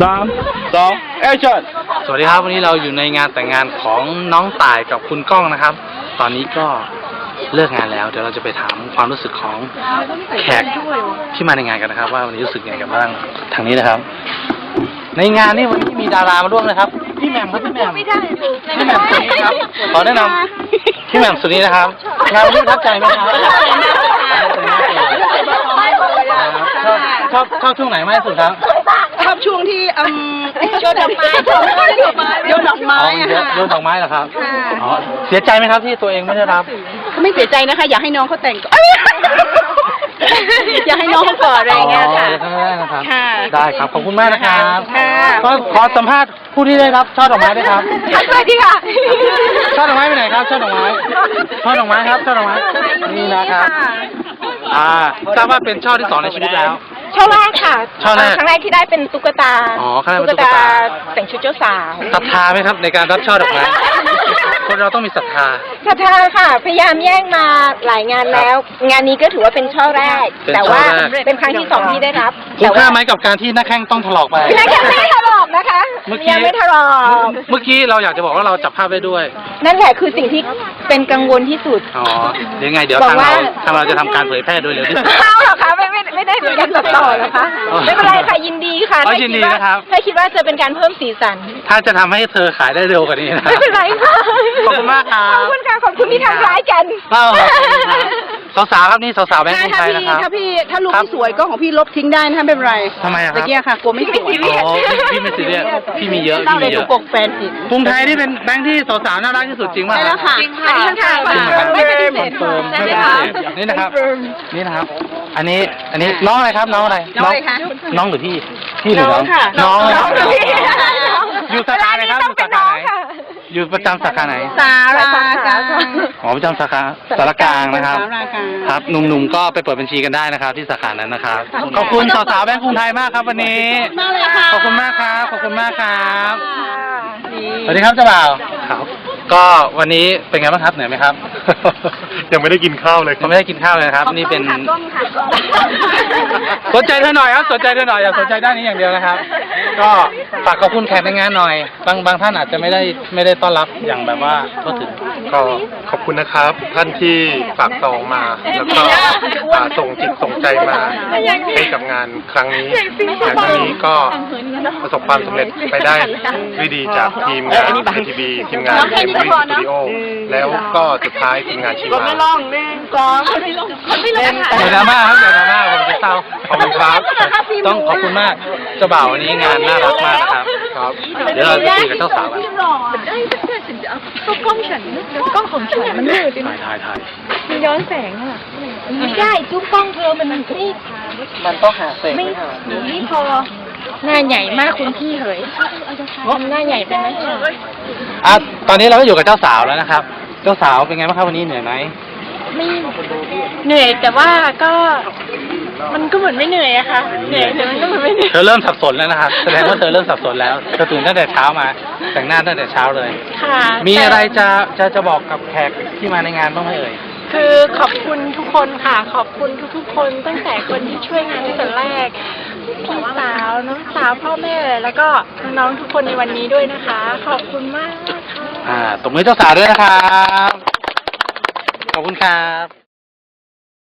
สามสองแอคชั่นสวัสดีครับ วันนี้เราอยู่ในงานแต่งงานของน้องต่ายกับคุณก้องนะครับ ตอนนี้ก็เลิกงานแล้ว เดี๋ยวเราจะไปถามความรู้สึกของแขกที่มาในงานกันนะครับ ว่าวันนี้รู้สึกยังไงกันบ้างทางนี้นะครับ ในงานนี่วันนี้มีดารามาร่วมนะครับ พี่แหม่มครับพี่แหม่มพี่แหม่มสุนีครับขอแนะนำพี่แหม่มสุนีนะครับงานวันนี้ประทับใจไหมครับชอบชอบชอบช่วงไหนมากที่สุดครับ ชอบช่วงที่อืมโยนดอกไม้โยนดอกไม้โยนดอกไม้อ๋ออะโยนค่ะ โยนดอกไม้เหรอครับค่ะ อ๋อเสียใจไหมครับที่ตัวเองไม่ได้รับ ไม่เสียใจนะคะ อยากให้น้องเขาแต่งก่อนเอ้ยอยากให้น้องเขาก่อนอะไรอย่างเงี้ยค่ะ อ๋อได้นะครับ ค่ะได้ครับ ขอบคุณมากนะครับค่ะ ก็ขอสัมภาษณ์ผู้ที่ได้รับช่อดอกไม้ด้วยครับ สวัสดีค่ะ ช่อดอกไม้ไปไหนครับช่อดอกไม้ช่อดอกไม้ครับช่อดอกไม้นี่นะครับ อ่าทราบว่าเป็นช่อที่สองในชีวิตแล้ว ช่อแรกค่ะช่อแรกครั้งแรกที่ได้เป็นตุ๊กตาอ๋อครั้งแรกเป็นตุ๊กตา แต่งชุดเจ้าสาวศรัทธาไหมครับ ในการรับช่อดอกไม้คนเราต้องมีศรัทธาศรัทธาค่ะ พยายามแย่งมาหลายงานแล้ว งานนี้ก็ถือว่าเป็นช่อแรก เป็นแต่ช่อว่าแรก เป็นครั้งที่สองที่ได้รับคุ้มค่าไหมกับการที่หน้าแข้งต้องถลอกไปพี่นักแข่งไม่ถลอกนะคะเมื่อกี้ ยังไม่ถลอกเมื่อกี้เราอยากจะบอกว่าเราจับภาพได้ด้วย นั่นแหละคือสิ่งที่เป็นกังวลที่สุด อ๋อเดี๋ยวยังไงเดี๋ยวบอกทางเราว่า ทางเราจะทำการเผยแพร่โดยเร็วที่สุดเข้าหรอคะไม่ ไม่ไม่ได้เป็นการตัดต่อนะคะอ๋อไม่เป็นไรค่ะยินดีค่ะอ๋อถ้ายินดีว่านะครับ ถ้าคิดว่าจะเป็นการเพิ่มสีสัน ถ้าจะทำให้เธอขายได้เร็วกว่านี้นะไม่เป็นไรค่ะขอบคุณมากครับ ขอบคุณค่ะ ขอบคุณที่ทำร้ายกัน เอ้าขอบคุณครับ สาวๆครับนี่สาวๆแบงค์กรุงถ้าไทยพี่นะครับ ถ้าพี่ถ้ารูปครับไม่สวยก็ของพี่ลบทิ้งได้นะคะไม่เป็นไรทำไมอะครับตะเกียค่ะกลัวไม่สวยอ๋อพี่พี่ไม่ซีเรียสพี่มีเยอะเล่าพี่เลมียเยถูอะกปกแฟนผิดกรุงไทยนี่เป็นแบงค์ที่สาวๆน่ารักที่สุดจริงป่ะใช่แล้วค่ะจริงค่ะอันนี้ค่ะจริงครับไม่ปฏิเสธคอนค่ะเฟิร์มไม่ปฏิเสธนี่นะครับ นี่นะครับ อันนี้อันนี้น้องอะไรครับน้องอะไรน้องอะไรคะ น้องหรือพี่พี่หรือน้องน้องค่ะน้องน้องค่ะพี่ อยู่สาขาไหนครับอยู่สาขาไหน อยู่ประจำสาขาไหน สาราค่ะอ๋อประจำสาขาสารกลางนะครับ สารากลาง ครับหนุ่มๆก็ไปเปิดบัญชีกันได้นะครับ ที่สาขานั้นนะครับ ขอบคุณสาวๆแบงค์กรุงไทยมากครับวันนี้มากเลยค่ะขอบคุณมากครับ ขอบคุณมากครับ สวัสดีครับเจ้าบ่าวครับ ก็วันนี้เป็นไงบ้างครับเหนื่อยไหมครับ ยังไม่ได้กินข้าวเลยคยัรับงไม่ได้กินข้าวเลยนะครับ นี่เป็นก้มค่ะก้มสนใจเธอหน่อยครับสนใจเธอหน่อยอย่าสนใจด้านนี้อย่างเดียวนะครับ ก็ฝากขอบคุณแขกในงานหน่อย บางบางท่านอาจจะไม่ได้ไม่ได้ต้อนรับอย่างแบบว่าทั่วถึง ก็ขอบคุณนะครับท่านที่ฝากซองมา แล้วก็อ่าส่งจิตส่งใจมาให้กับงานครั้งนี้งานครั้งนี้ก็ประสบความสำเร็จไปได้ด้วยดีจากทีมงานทีวีทีมงานเอ็มวีสตูดิโอแล้วก็สุดท้ายทีมงานชีวาเดี๋ยวดราม่าครับเดี๋ยวดราม่าผมจะเศร้าขอบคุณครับ ต้องขอบคุณมากเจ้าบ่าววันนี้งานน่ารักมากนะครับ ครับ เดี๋ยวเราจะคุยกับเจ้าสาวกันก็กล้องฉันกล้องของฉันมันมืดถ่ายถ่ายถ่ายมันย้อนแสงอะไม่ได้ทุกกล้องเธอมันไม่มันต้องหาเสียงไม่ไม่พอหน้าใหญ่มากคุณพี่เหยทำหน้าใหญ่ไปไหมอะตอนนี้เราก็อยู่กับเจ้าสาวแล้วนะครับ เจ้าสาวเป็นไงบ้างครับวันนี้เหนื่อยไหมไม่เหนื่อยแต่ว่าก็ มันก็เหมือนไม่เหนื่อยอะค่ะเหนื่อยแต่มันก็เหมือนไม่เหนื่อย เธอเริ่มสับสนแล้วนะครับ แสดงว่าเธอเริ่มสับสนแล้วเธอตื่นตั้งแต่เช้ามา แต่งหน้าตั้งแต่เช้าเลย ค่ะมีอะไรแต่จะจะจะบอกกับแขกที่มาในงานบ้างไหมเอ่ย คือขอบคุณทุกคนค่ะ ขอบคุณทุกๆ คนตั้งแต่คนที่ช่วยงานตั้งแต่แรก พี่สาวน้องสาวพ่อแม่ แล้วก็น้องๆทุกคนในวันนี้ด้วยนะคะ ขอบคุณมากค่ะ อ่าตบมือเจ้าสาวด้วยนะครับ ขอบคุณครับ